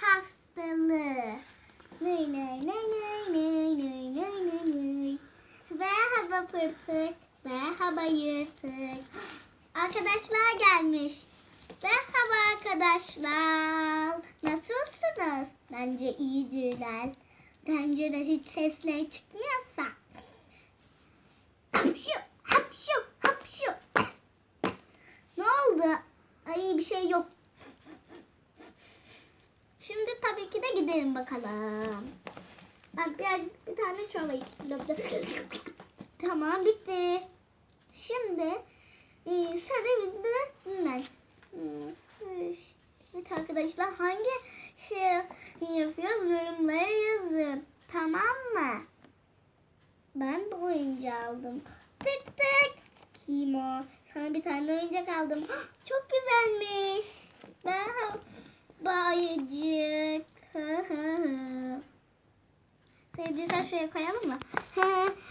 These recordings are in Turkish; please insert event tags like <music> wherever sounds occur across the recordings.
hastalığı. Ney ney ney ney ney ney ney ney ney. Merhaba pırtık. Merhaba yırtık. Arkadaşlar gelmiş. Merhaba arkadaşlar. Nasılsınız? Bence iyidirler. Bence de hiç sesleri çıkmıyorsa. Hapşu, hapşu, hapşu. Ne oldu? Ay bir şey yok. Tabii ki de gidelim bakalım. Ben bir, bir tane çorba içtim. <laughs> Tamam bitti. Şimdi e, sen evinde dinlen. Evet arkadaşlar hangi şey yapıyoruz yorumlara yazın. Tamam mı? Ben bu oyuncağı aldım. Tık tık. Kim o? Sana bir tane oyuncak aldım. <gasps> Çok güzelmiş. Ben bayıcık. Hı hı hı. Sevdiysen şuraya koyalım mı?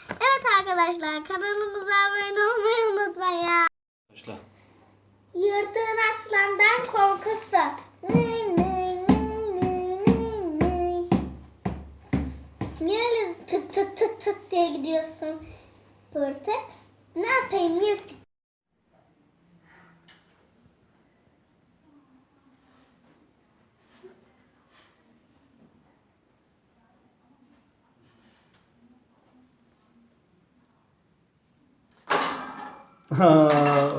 Evet arkadaşlar kanalımıza abone olmayı unutmayın. Başla. Yırtığın aslandan korkusu. Nıy nıy nıy nıy nıy nıy. Niye öyle tıt tıt tıt tıt diye gidiyorsun? Pırtık. Ne yapayım yırtık? Ha,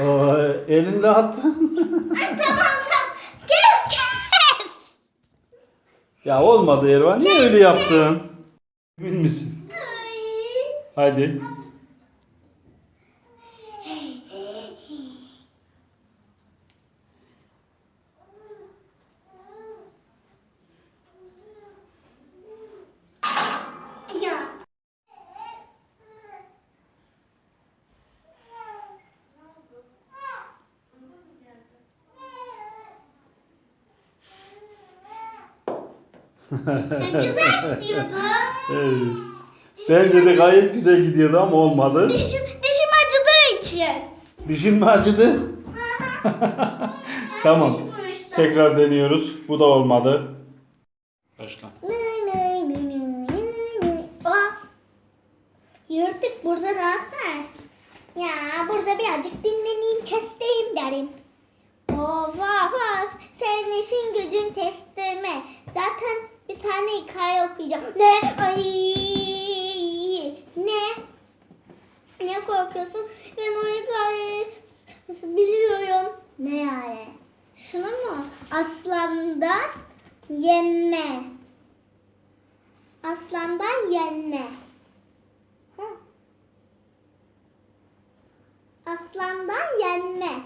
o, elinle attın. Ay tamam tamam. Kes kes. ya olmadı Ervan. Niye öyle yaptın? Emin misin? Ay. Hadi. Ya. Ya güzel gidiyordu. Evet. Bence de gayet güzel gidiyordu ama olmadı. Dişim, dişim acıdığı için. Dişin mi acıdı? <laughs> tamam. Dişim. Tekrar deniyoruz. Bu da olmadı. Başla. Aa, Yırtık burada ne yapar? Ya burada birazcık dinleneyim, testeyim derim. Of of of. Senin işin gücün kestirme. Zaten bir tane hikaye okuyacağım. Ne? Ay. Ne? Ne korkuyorsun? Ben o hikayeyi biliyorum. Ne yani? Şunu mu? Aslandan yenme. Aslandan yenme. Hı. Aslandan yenme.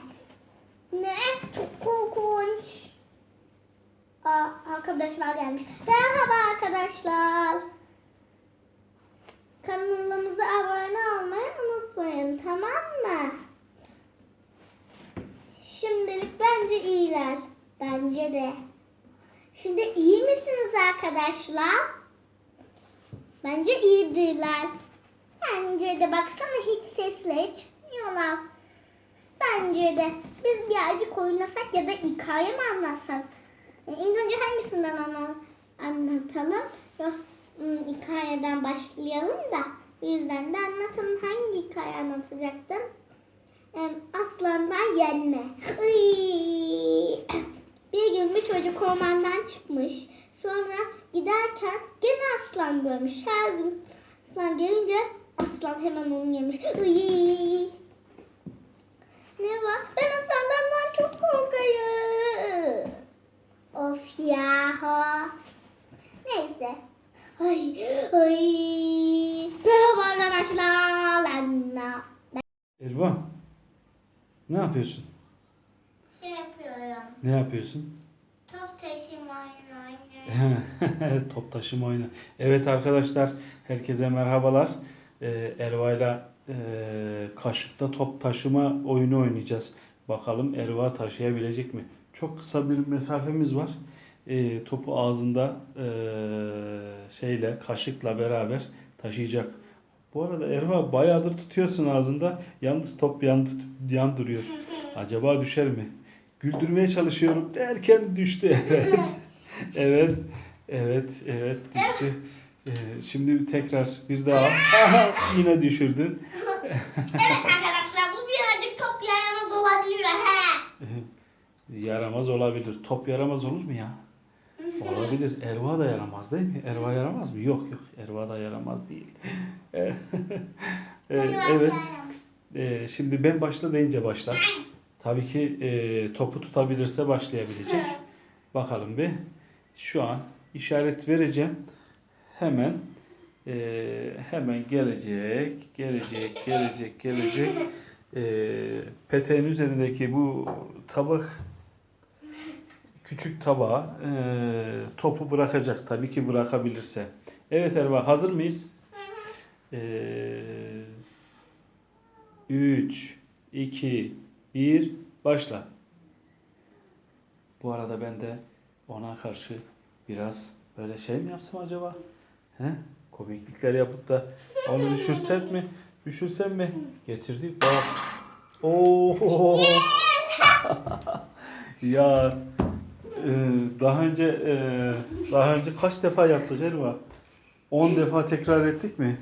Ne? Çok korkunç. Aa, arkadaşlar gelmiş. Merhaba arkadaşlar. Kanalımıza abone olmayı unutmayın. Tamam mı? Şimdilik bence iyiler. Bence de. Şimdi iyi misiniz arkadaşlar? Bence iyidirler. Bence de baksana hiç sesleri çıkmıyorlar. Bence de biz birazcık oynasak ya da hikaye mi anlatsak? İlk önce hangisinden anlatalım? Yok, hmm, hikayeden başlayalım da. Bu yüzden de anlatalım. Hangi hikaye anlatacaktım? Aslandan yenme. <coughs> Bir gün bir çocuk ormandan çıkmış. Sonra giderken gene aslan görmüş. Her gün aslan gelince aslan hemen onu yemiş. Ne var? Ben aslandan çok korkarım. Of ya. Neyse. Ay ay. Merhaba arkadaşlar. Ervan. Ne yapıyorsun? Ne yapıyorum? Ne yapıyorsun? Top taşıma oyunu oynuyorum. <laughs> Top taşıma oyunu. Evet arkadaşlar, herkese merhabalar. Ee, Erva'yla e, kaşıkta top taşıma oyunu oynayacağız. Bakalım Erva taşıyabilecek mi? Çok kısa bir mesafemiz var. Ee, topu ağzında e, şeyle, kaşıkla beraber taşıyacak. Bu arada Erva bayağıdır tutuyorsun ağzında. Yalnız top yan, yan duruyor. <laughs> Acaba düşer mi? Güldürmeye çalışıyorum derken düştü. <laughs> Evet. Evet. Evet. Evet. Düştü. Ee, şimdi tekrar bir daha. Aha, yine düşürdün. <laughs> Evet arkadaşlar bu birazcık top yaramaz olabiliyor he. Yaramaz olabilir. Top yaramaz olur mu ya? Olabilir. Erva da yaramaz değil mi? Erva yaramaz mı? Yok yok. Erva da yaramaz değil. <laughs> Evet. evet. Ee, şimdi ben başla deyince başlar. Tabii ki e, topu tutabilirse başlayabilecek. Bakalım bir. Şu an işaret vereceğim. Hemen e, hemen gelecek, gelecek, gelecek, gelecek. <laughs> E, peteğin üzerindeki bu tabak küçük tabağa e, topu bırakacak. Tabii ki bırakabilirse. Evet Erva hazır mıyız? E, 3, 2, 1 başla. Bu arada ben de ona karşı biraz böyle şey mi yapsam acaba? He? Komiklikler yapıp da onu düşürsem mi? Düşürsem mi? Getirdik bak. Oo. <laughs> ya daha önce e, daha önce kaç defa yaptık Erva? 10 defa tekrar ettik mi?